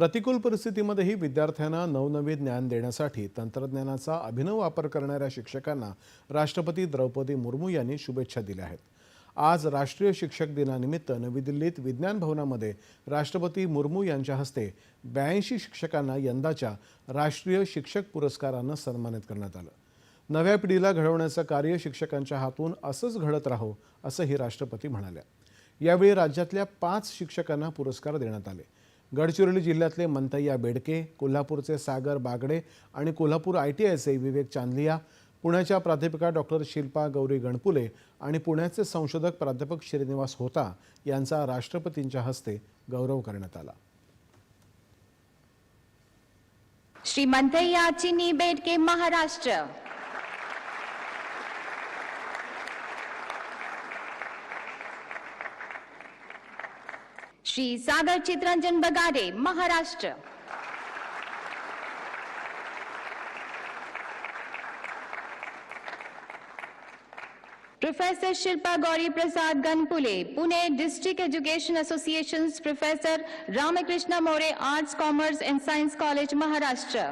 प्रतिकूल परिस्थितीमध्येही विद्यार्थ्यांना नवनवीन ज्ञान देण्यासाठी तंत्रज्ञानाचा अभिनव वापर करणाऱ्या शिक्षकांना राष्ट्रपती द्रौपदी मुर्मू यांनी शुभेच्छा दिल्या आहेत. आज राष्ट्रीय शिक्षक दिनानिमित्त नवी दिल्लीत विज्ञान भवनामध्ये राष्ट्रपती मुर्मू यांच्या हस्ते ब्याऐंशी शिक्षकांना यंदाच्या राष्ट्रीय शिक्षक पुरस्कारानं सन्मानित करण्यात आलं. नव्या पिढीला घडवण्याचं कार्य शिक्षकांच्या हातून असंच घडत राहो असंही राष्ट्रपती म्हणाल्या. यावेळी राज्यातल्या पाच शिक्षकांना पुरस्कार देण्यात आले. गडचिरोली जिल्ह्यातले मंतय्या बेडके कोल्हापूरचे सागर बागडे आणि कोल्हापूर आय टी आयचे विवेक चांदलिया पुण्याच्या प्राध्यापिका डॉक्टर शिल्पा गौरी गणपुले आणि पुण्याचे संशोधक प्राध्यापक श्रीनिवास होता यांचा राष्ट्रपतींच्या हस्ते गौरव करण्यात आला. श्रीमंतय्याची चिनी बेडके Maharashtra. Shri Sagar Chitranjan Bagade, Maharashtra. Professor Shilpa Gauri Prasad Ganpule, Pune district education association professor Ramkrishna More arts commerce and science college Maharashtra.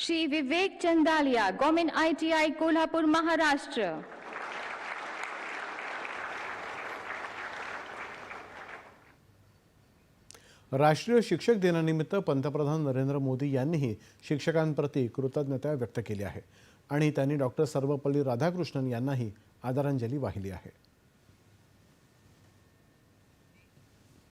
Shri Vivek Chandalia government ITI Kolhapur, Maharashtra. राष्ट्रीय शिक्षक दिनानिमित्त पंतप्रधान नरेंद्र मोदी यांनीही शिक्षकांप्रती कृतज्ञता व्यक्त केली आहे. आणि त्यांनी डॉक्टर सर्वपल्ली राधाकृष्णन यांनाही आदरांजली वाहिली आहे.